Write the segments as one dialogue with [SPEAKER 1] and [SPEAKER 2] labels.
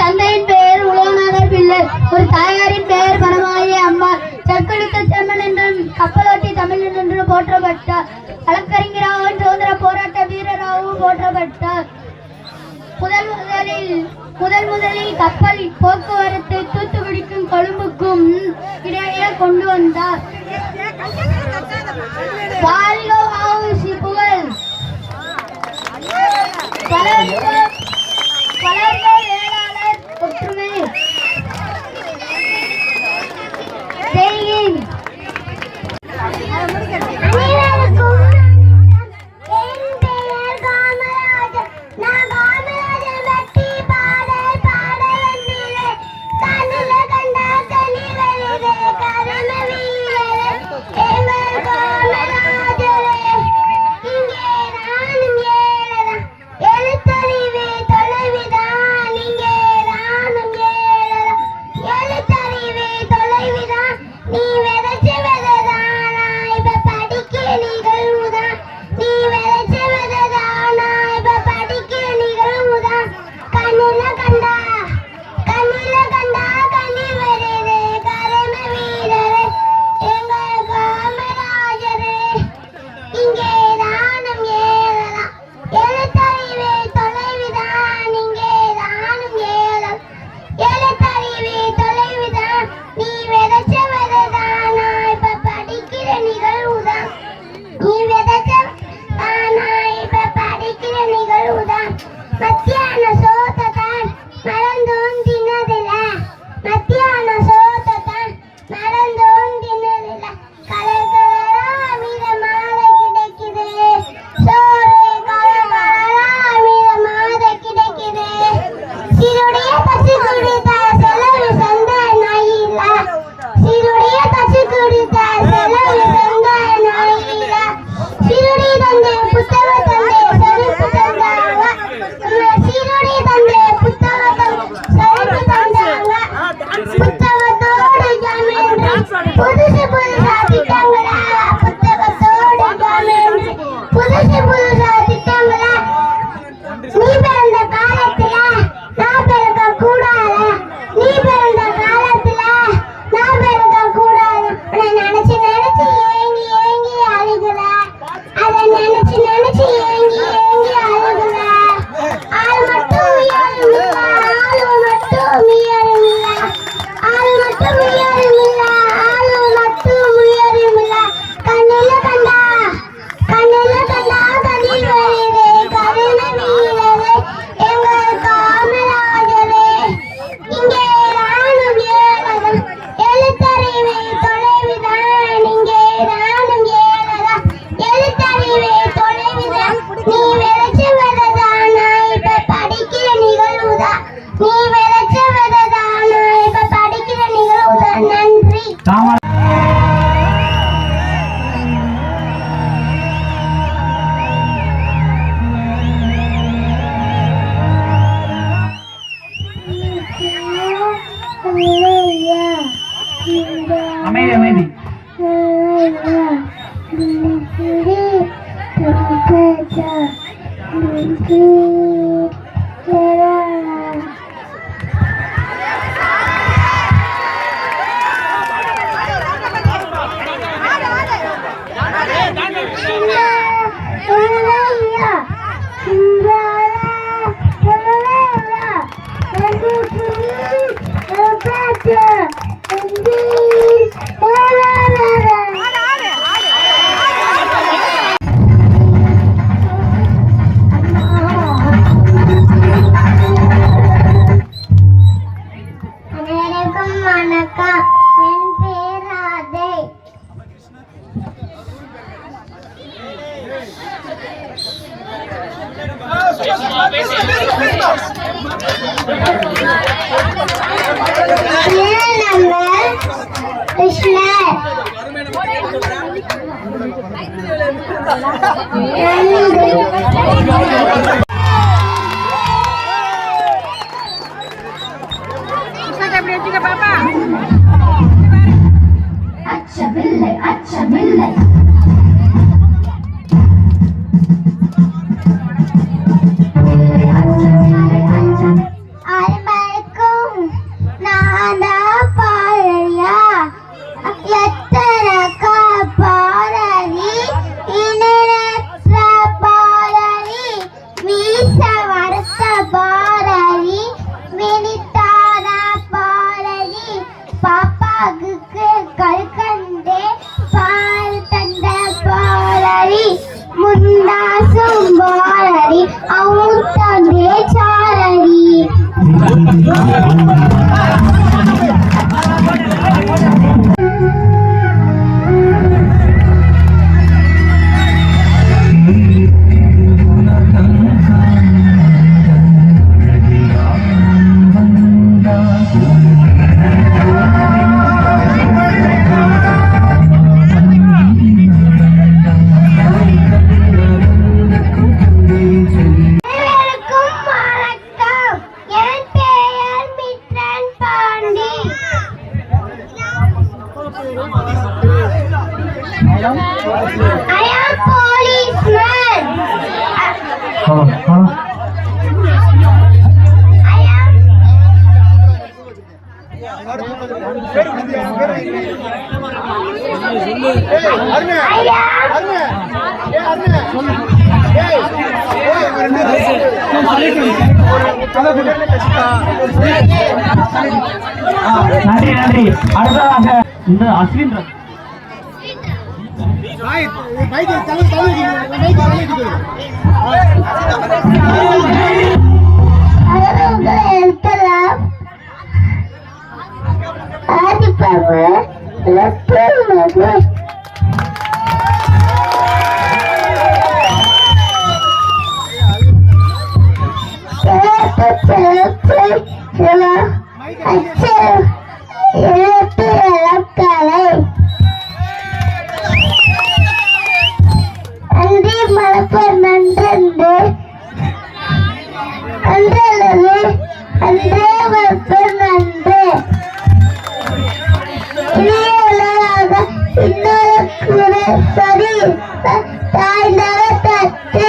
[SPEAKER 1] தந்தையின் பெயர் உலகநாதர் பிள்ளை. ஒரு தாயாரின் பெயர் பரமாயி அம்மாள் செற்கெடுத்த செம்மன் என்றும் கப்பலோட்டி தமிழன் என்றும் போற்றப்பட்டார். வழக்கறிஞராகவும் சுதந்திர போராட்ட வீரராகவும் போற்றப்பட்டார். முதல் முதலில் முதல் முதலில் கப்பல் போக்குவரத்து தூத்துக்குடிக்கும் கொழும்புக்கும் இடையே கொண்டு வந்தார். வாழ்க புகழ். tá uma அச்சமில்லை அச்சமில்லை.
[SPEAKER 2] நன்றி நன்றி அடுத்ததாக இந்த அஸ்வின்
[SPEAKER 1] பைக் பரி தாய்ந்தர தத்து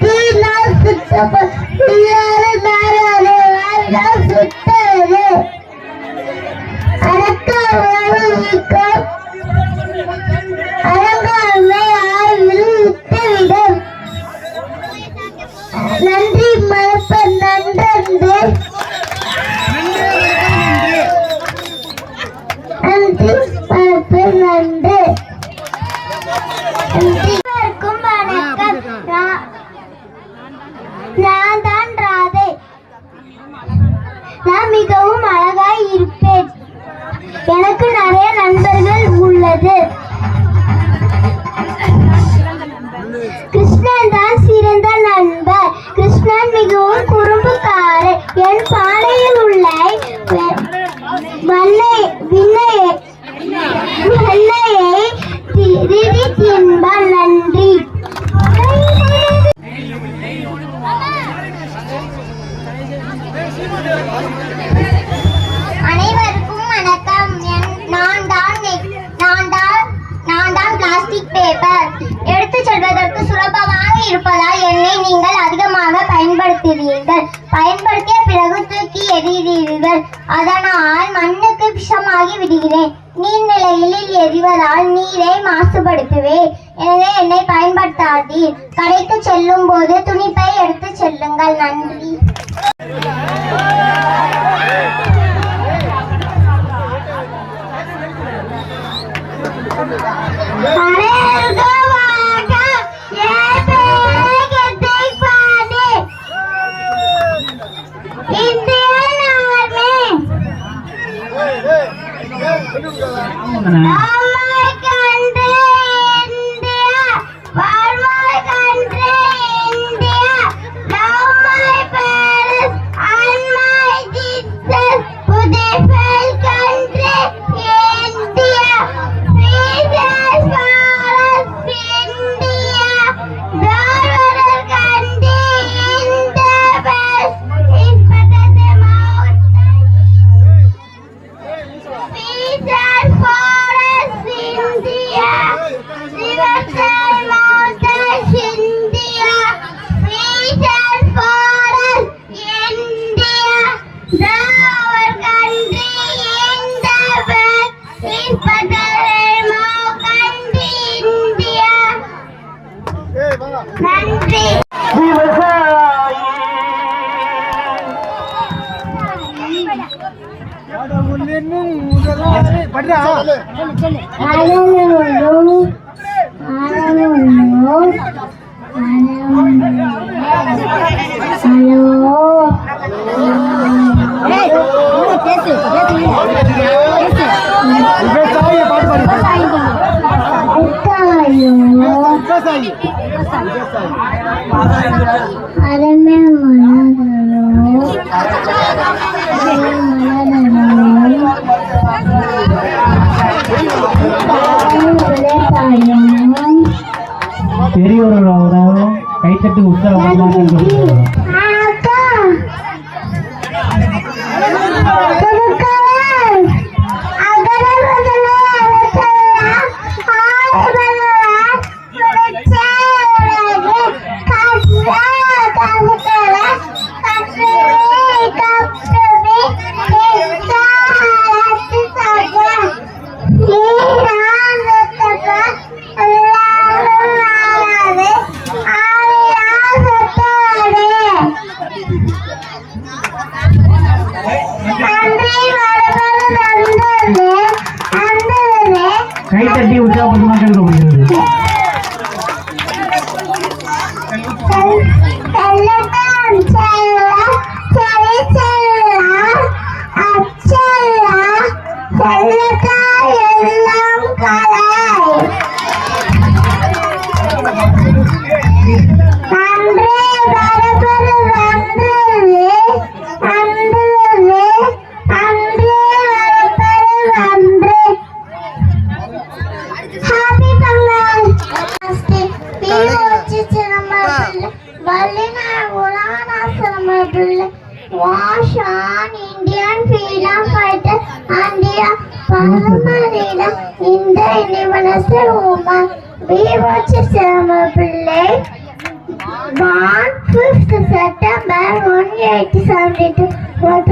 [SPEAKER 1] தீனால் சுத்த தீயாறு நாராது வாழ்நாள் சுத்தது அடக்க உணவு வீக்கம். Yeah. அசுபிஷமாகி விடுகிறேன். நீர்நிலைகளில் எரிவதால் நீரை மாசுபடுத்துவேன் எனவே என்னை பயன்படுத்தாதீர். கடைக்கு செல்லும் போது துணிப்பை எடுத்து செல்லுங்கள். நன்றி. Bye. 可能
[SPEAKER 2] பெரியவர்களாகவும் கைத்தட்டு
[SPEAKER 1] உத்தரவாதமாக was பிள்ளை was an Indian freedom fighter அண்டியா பரமரீடம் இந்த நிபுணஸ்து உமன் வீடு வச்சு Summer Play. born 5th September 1872 was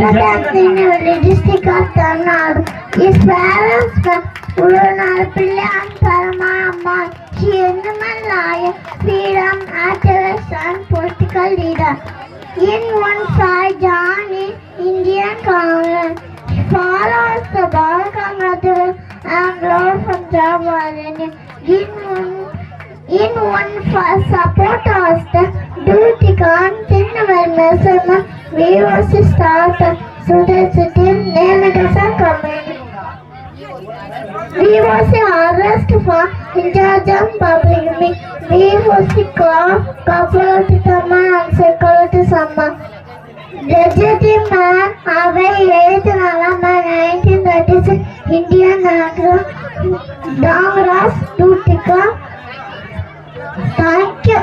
[SPEAKER 1] in the district of Tamil Nadu. His parents were Urunal Pillai and Parama Amma. She is a lawyer, freedom activist and political leader. In one side, John in Indian Congress. Follows the Balkan Gangadhar and Lord from Java. In one in one for support us the duty continual measurement, we was start so that city named as a community. We was arrest for intelligent public Lire aussi quoi Complote ta main en secolote sa main. Rajati man అవై ఏడు November nineteen thirty six Indian dong రాస్ టూ టికా thank you